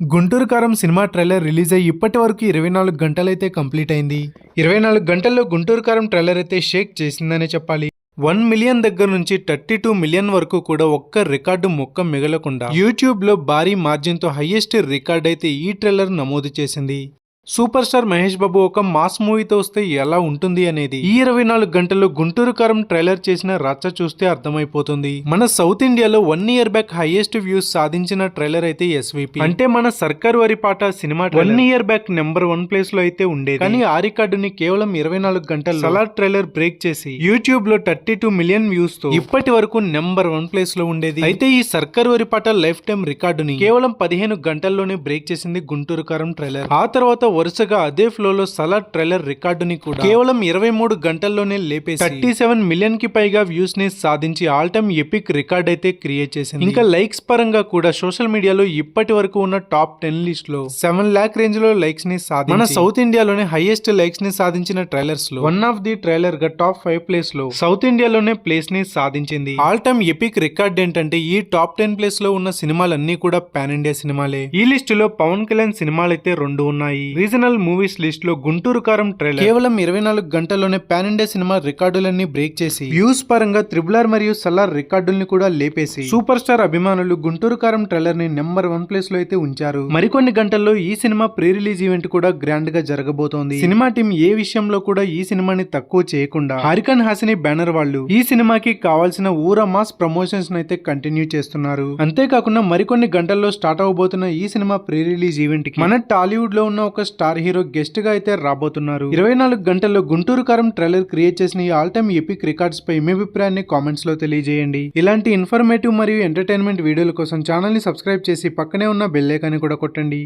గుంటూరు కారం cinema trailer release అయ్యి ఇప్పటి వరకు ఇరవై నాలుగు గంటలైతే కంప్లీట్ అయింది. ఇరవై నాలుగు గంటల్లో గుంటూరు కారం ట్రైలర్ అయితే షేక్ చేసిందనే చెప్పాలి. వన్ మిలియన్ దగ్గర నుంచి థర్టీ టూ మిలియన్ వరకు కూడా ఒక్క రికార్డు మొక్క మిగలకుండా యూట్యూబ్లో భారీ మార్జిన్తో హైయెస్ట్ రికార్డ్ అయితే ఈ ట్రైలర్ నమోదు చేసింది. సూపర్ స్టార్ మహేష్ బాబు ఒక మాస్ మూవీతో వస్తే ఎలా ఉంటుంది అనేది ఈ ఇరవై నాలుగు గంటల్లో గుంటూరు కారం ట్రైలర్ చేసిన రచ్చ చూస్తే అర్థమైపోతుంది. మన సౌత్ ఇండియాలో one year back highest views సాధించిన ట్రైలర్ అయితే ఎస్విపి. అంటే మన Sarkar Vaari Paata cinema one year back number one ప్లేస్లో అయితే ఉండేది. కానీ ఆ రికార్డుని కేవలం ఇరవై నాలుగు గంటల సలార్ ట్రైలర్ బ్రేక్ చేసి యూట్యూబ్లో థర్టీ టూ మిలియన్ వ్యూస్తో ఇప్పటి వరకు నెంబర్ వన్ ప్లేస్లో ఉండేది. అయితే ఈ సర్కార్ వరి పాట లైఫ్ టైం రికార్డుని కేవలం పదిహేను గంటల్లోనే బ్రేక్ చేసింది గుంటూరు కారం ట్రైలర్. ఆ తర్వాత వరుసగా అదే ఫ్లో లో సలార్ ట్రైలర్ రికార్డుని కూడా కేవలం ఇరవై మూడు గంటల్లోనే లేపేసి థర్టీ సెవెన్ మిలియన్కి పైగా వ్యూస్ని సాధించి ఆల్ టైమ్ ఎపిక్ రికార్డ్ అయితే క్రియేట్ చేసింది. ఇంకా లైక్స్ పరంగా కూడా సోషల్ మీడియాలో ఇప్పటి వరకు ఉన్న టాప్ టెన్ లిస్ట్లో సెవెన్ లాక్ రేంజ్లో లైక్స్ని సాధించి మన సౌత్ ఇండియాలోనే హైయెస్ట్ లైక్స్ని సాధించిన ట్రైలర్స్లో వన్ ఆఫ్ ది ట్రైలర్గా టాప్ ఫైవ్ ప్లేస్లో సౌత్ ఇండియాలోనే ప్లేస్ని సాధించింది. ఆల్ టైమ్ ఎపిక్ రికార్డ్ ఏంటంటే ఈ టాప్ టెన్ ప్లేస్లో ఉన్న సినిమాలన్నీ కూడా పాన్ ఇండియా సినిమాలే. ఈ లిస్ట్లో పవన్ కళ్యాణ్ సినిమాలు అయితే రెండు ఉన్నాయి. రీజనల్ మూవీస్ లిస్ట్లో గుంటూరు కారం ట్రైలర్. కేవలం ఇరవై నాలుగు గంటల్లోనే పాన్ ఇండియా సినిమా రికార్డులన్నీ బ్రేక్ చేసి వ్యూస్ పరంగా త్రిబులర్ ఆర్ మరియు సల్లార్ రికార్డుల్ని కూడా లేపేసి సూపర్ స్టార్ అభిమానులు గుంటూరు కారం ట్రైలర్ని నెంబర్ వన్ ప్లేస్లో అయితే ఉంచారు. మరికొన్ని గంటల్లో ఈ సినిమా ప్రీ రిలీజ్ ఈవెంట్ కూడా గ్రాండ్గా జరగబోతోంది. సినిమా టీం ఏ విషయంలో కూడా ఈ సినిమాని తక్కువ చేయకుండా హరికన్ హాసిని బ్యానర్ వాళ్ళు ఈ సినిమాకి కావాల్సిన ఊర మాస్ ప్రమోషన్స్ అయితే కంటిన్యూ చేస్తున్నారు. అంతేకాకుండా మరికొన్ని గంటల్లో స్టార్ట్ అవబోతున్న ఈ సినిమా ప్రీ రిలీజ్ ఈవెంట్కి మన టాలీవుడ్లో ఉన్న ఒక స్టార్ హీరో గెస్ట్గా అయితే రాబోతున్నారు. ఇరవై నాలుగు గంటల్లో గుంటూరు కారం ట్రైలర్ క్రియేట్ చేసిన ఈ ఆల్ టైమ్ ఎపిక్ రికార్డ్స్ పై మీ అభిప్రాయాన్ని కామెంట్స్లో తెలియజేయండి. ఇలాంటి ఇన్ఫర్మేటివ్ మరియు ఎంటర్టైన్మెంట్ వీడియోల కోసం ఛానల్ని సబ్స్క్రైబ్ చేసి పక్కనే ఉన్న బెల్ ఐకాన్ని కూడా కొట్టండి.